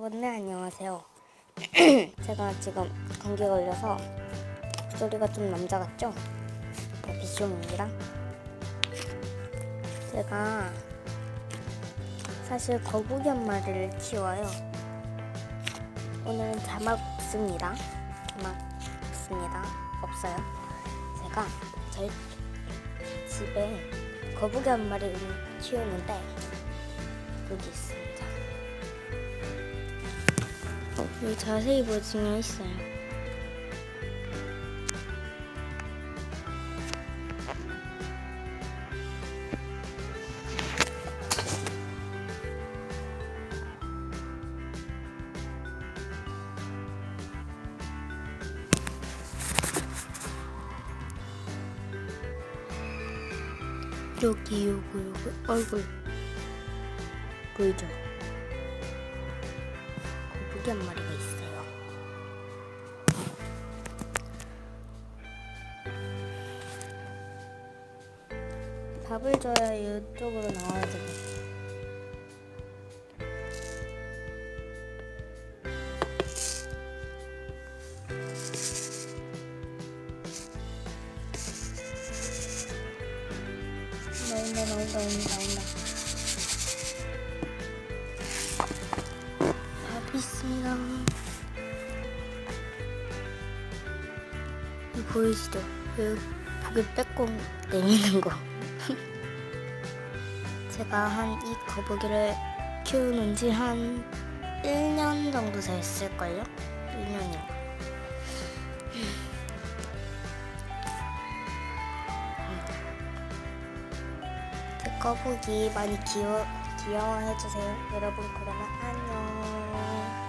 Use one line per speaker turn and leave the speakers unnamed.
여러분 네 안녕하세요. 제가 지금 감기 걸려서 목소리가 좀 남자 같죠? 네, 비숑입니다. 제가 사실 거북이 한 마리를 키워요. 오늘은 자막 없습니다. 자막 없습니다. 없어요. 제가 저희 집에 거북이 한 마리를 키우는데 여기 있습니다. 어, 여기 자세히 보시면 있어요. 여기 요거 요거 얼굴 보이죠? 거북이 한 마리가 있어요. 밥을 줘야 이쪽으로 나와야 되겠어. 나온다 나온다 나온다 나온다. 보이시죠? 그 고개 빼꼼 내미는 거. 제가 한 이 거북이를 키우는 지 한 1년 정도 됐을걸요? 1년인가. 제 거북이 많이 귀여, 귀여워해주세요. 여러분, 그러면 안녕.